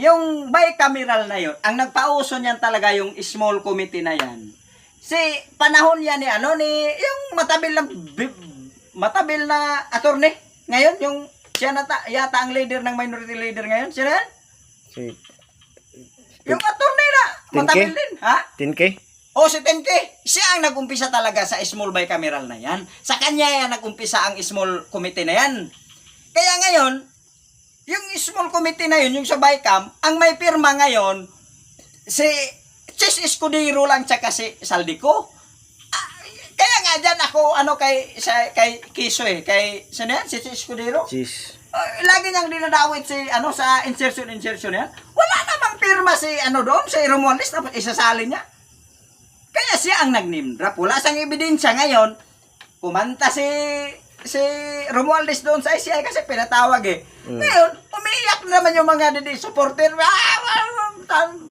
yung bicameral na yun, ang nagpauso niyan talaga yung small committee na yan. Si panahon yan ni ano ni yung matabil na bi- matabil na attorney ngayon yung siya na ta- yata ang leader ng minority leader ngayon. Sino yan? Si Yung attorney na matabil din, ha? 10K? O si Tenke, siya ang nagumpisa talaga sa small bicameral na yan. Sa kanya yan nagumpisa ang small committee na yan. Kaya ngayon, yung small committee na yun, yung sa Bicam, ang may pirma ngayon, si Chis Escudero lang tsaka si Saldico. Ah, kaya nga dyan ako, ano, kay, sa, kay Kiso eh, kay, sino yan? Si Chis Escudero? Cheese. Ah, lagi niyang dinadawit si, ano, sa insertion, insertion yan. Wala namang pirma si, ano doon, si Romualdez, tapos isasali niya. Kaya siya ang nag-name drop. Wala siyang ebidensya ngayon. Kumanta si si Romualdez doon sa ICI kasi pinatawag eh. Mm. Ngayon, umiiyak naman yung mga didi supporter. Ah, ah,